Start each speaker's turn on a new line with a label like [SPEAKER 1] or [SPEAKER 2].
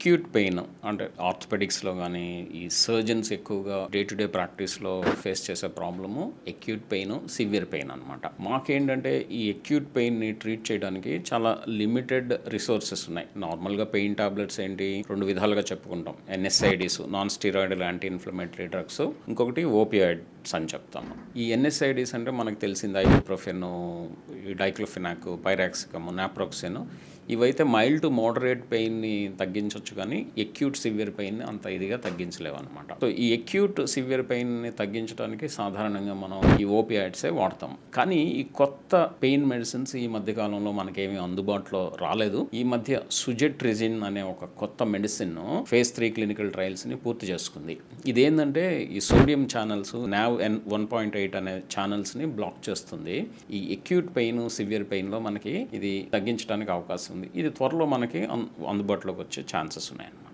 [SPEAKER 1] Acute pain అంటే ఆర్థోపెడిక్స్లో కానీ ఈ సర్జన్స్ ఎక్కువగా డే టు డే ప్రాక్టీస్లో ఫేస్ చేసే problem acute pain severe pain అనమాట మాకేంటంటే ఈ ఎక్యూట్ పెయిన్ని ట్రీట్ చేయడానికి చాలా లిమిటెడ్ రిసోర్సెస్ ఉన్నాయి. నార్మల్గా పెయిన్ టాబ్లెట్స్ ఏంటి రెండు విధాలుగా చెప్పుకుంటాం. NSAIDs non steroidal anti inflammatory drugs ఇంకొకటి ఓపియాయిడ్స్ అని చెప్తాము ఈ ఎన్ఎస్ఐడిస్ అంటే మనకు తెలిసింది ఐబుప్రోఫెన్ డైక్లోఫినాక్ పైరాక్సికమ్ నాప్రోక్సిన్. ఇవైతే మైల్డ్ టు మోడరేట్ పెయిన్ని తగ్గించవచ్చు కానీ ఎక్యూట్ సివియర్ పెయిన్ అంత ఇదిగా తగ్గించలేవు అనమాట సో ఈ ఎక్యూట్ సివియర్ పెయిన్ని తగ్గించడానికి సాధారణంగా మనం ఈ ఓపియాయిడ్సే వాడతాం. కానీ ఈ కొత్త పెయిన్ మెడిసిన్స్ ఈ మధ్య కాలంలో మనకేమీ అందుబాటులో రాలేదు. ఈ మధ్య సుజెట్రిజిన్ అనే ఒక కొత్త మెడిసిన్ ఫేజ్ త్రీ క్లినికల్ ట్రయల్స్ని పూర్తి చేసుకుంది. ఇదేంటంటే ఈ sodium channels nav N one point eight అనే ఛానల్స్ని బ్లాక్ చేస్తుంది. ఈ ఎక్యూట్ పెయిన్ సివియర్ పెయిన్లో మనకి ఇది తగ్గించడానికి అవకాశం ఉంది. ఇది త్వరలో మనకి అందుబాటులోకి వచ్చే ఛాన్సెస్ Jesunen.